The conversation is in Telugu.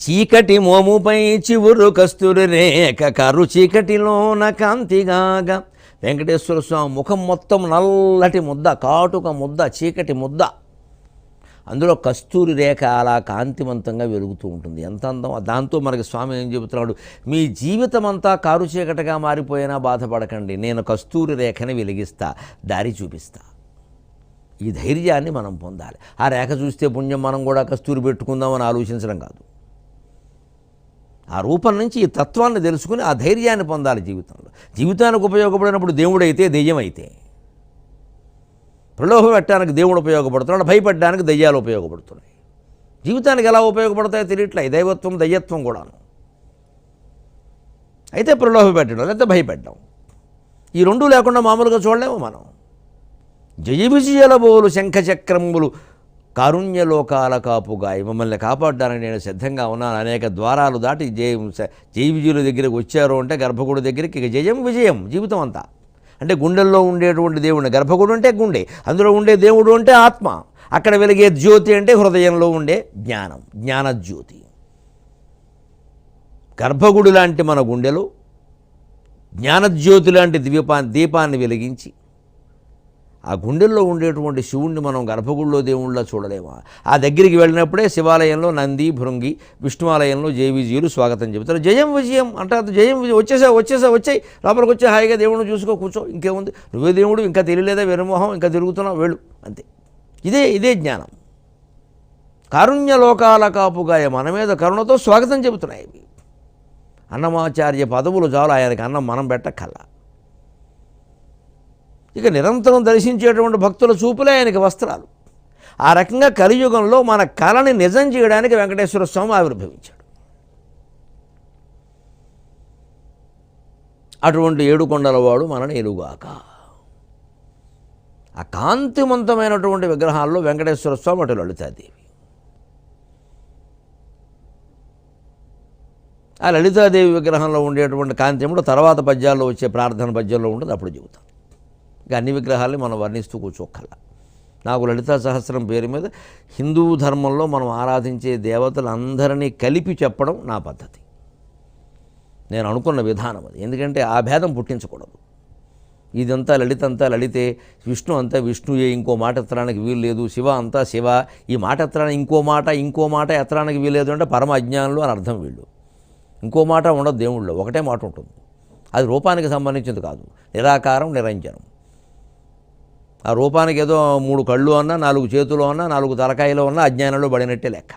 చీకటి మోముపై చివురు కస్తూరి రేఖ కరు చీకటిలోన కాంతిగాగా. వెంకటేశ్వర స్వామి ముఖం మొత్తం నల్లటి ముద్ద కాటుక ముద్ద చీకటి ముద్ద. అందులో కస్తూరి రేఖ అలా కాంతివంతంగా వెలుగుతూ ఉంటుంది. ఎంత అందం దాంతో మనకి స్వామి ఏం చెబుతున్నాడు? మీ జీవితం అంతా కారు చీకటిగా మారిపోయినా బాధపడకండి. నేను కస్తూరి రేఖని వెలిగిస్తా దారి చూపిస్తా. ఈ ధైర్యాన్ని మనం పొందాలి. ఆ రేఖ చూస్తే పుణ్యం మనం కూడా కస్తూరి పెట్టుకుందామని ఆలోచించడం కాదు. ఆ రూపం నుంచి ఈ తత్వాన్ని తెలుసుకుని ఆ ధైర్యాన్ని పొందాలి జీవితంలో. జీవితానికి ఉపయోగపడినప్పుడు దేవుడైతే దెయ్యమైతే. ప్రలోభం ప్రలోభ పెట్టడానికి దేవుడు ఉపయోగపడుతున్నాడు భయపడడానికి దయ్యాలు ఉపయోగపడుతున్నాయి. జీవితానికి ఎలా ఉపయోగపడతాయో తెలియట్లే ఈ దైవత్వం దయ్యత్వం కూడాను. అయితే ప్రలోభ పెట్టడం లేకపోతే భయపెట్టడం. ఈ రెండు లేకుండా మామూలుగా చూడలేము మనం. జయ విజయల బోలు శంఖచక్రములు కారుణ్యలోకాల కాపుగా మమ్మల్ని కాపాడడానికి నేను సిద్ధంగా ఉన్నాను. అనేక ద్వారాలు దాటి జయ జయ దగ్గరికి వచ్చారు అంటే గర్భగుడి దగ్గరికి ఇక జయం విజయం జీవితం అంతా. అంటే గుండెల్లో ఉండేటువంటి దేవుడు గర్భగుడు అంటే గుండె అందులో ఉండే దేవుడు అంటే ఆత్మ. అక్కడ వెలిగే జ్యోతి అంటే హృదయంలో ఉండే జ్ఞానం జ్ఞానజ్యోతి. గర్భగుడు లాంటి మన గుండెలో జ్ఞానజ్యోతి లాంటి దీపా దీపాన్ని వెలిగించి ఆ గుండెల్లో ఉండేటువంటి శివుణ్ణి మనం గర్భగుడిలో దేవుళ్ళ చూడలేమా? ఆ దగ్గరికి వెళ్ళినప్పుడే శివాలయంలో నంది భృంగి విష్ణువాలయంలో జయ స్వాగతం చెబుతారు. జయం విజయం అంటారు. జయం విజయం. వచ్చేసా వచ్చేసా వచ్చాయి. లోపలికి వచ్చే హాయిగా దేవుడిని చూసుకో కూర్చో. ఇంకేముంది? నువ్వే దేవుడు ఇంకా తెలియలేదా వెనుమోహం ఇంకా తిరుగుతున్నావు? వెళ్ళు. అంతే. ఇదే ఇదే జ్ఞానం. కారుణ్య లోకాల కాపుగాయ మన మీద కరుణతో స్వాగతం చెబుతున్నాయి. ఇవి అన్నమాచార్య పదవులు చాలు ఆయనకి అన్నం మనం పెట్టకల్లా ఇక నిరంతరం దర్శించేటువంటి భక్తుల చూపులే ఆయనకి వస్త్రాలు. ఆ రకంగా కలియుగంలో మన కళని నిజం చేయడానికి వెంకటేశ్వర స్వామి ఆవిర్భవించాడు. అటువంటి ఏడుకొండలవాడు మనని ఎలుగాక ఆ కాంతివంతమైనటువంటి విగ్రహాల్లో వెంకటేశ్వర స్వామి అటు లలితాదేవి. ఆ లలితాదేవి విగ్రహంలో ఉండేటువంటి కాంతిముడు తర్వాత పద్యాల్లో వచ్చే ప్రార్థన పద్యంలో ఉంటుంది అప్పుడు చెబుతాం. ఇక అన్ని విగ్రహాలని మనం వర్ణిస్తూ కూర్చోక్కల నాకు లలితా సహస్రం పేరు మీద హిందూ ధర్మంలో మనం ఆరాధించే దేవతలందరినీ కలిపి చెప్పడం నా పద్ధతి. నేను అనుకున్న విధానం అది. ఎందుకంటే ఆ భేదం పుట్టించకూడదు. ఇదంతా లలిత అంతా లలితే విష్ణు అంతా విష్ణుయే ఇంకో మాట ఎత్తడానికి వీలు లేదు శివ అంతా శివ ఈ మాట ఎత్తడానికి ఇంకో మాట ఇంకో మాట ఎత్తడానికి వీలు లేదు అంటే పరమ అజ్ఞానులు అని అర్థం వీళ్ళు. ఇంకో మాట ఉండదు దేవుళ్ళు ఒకటే మాట ఉంటుంది. అది రూపానికి సంబంధించింది కాదు. నిరాకారం నిరంజనం. ఆ రూపానికి ఏదో మూడు కళ్ళు అన్నా నాలుగు చేతులు అన్నా నాలుగు తలకాయలు ఉన్నా అజ్ఞానంలో పడినట్టే లెక్క.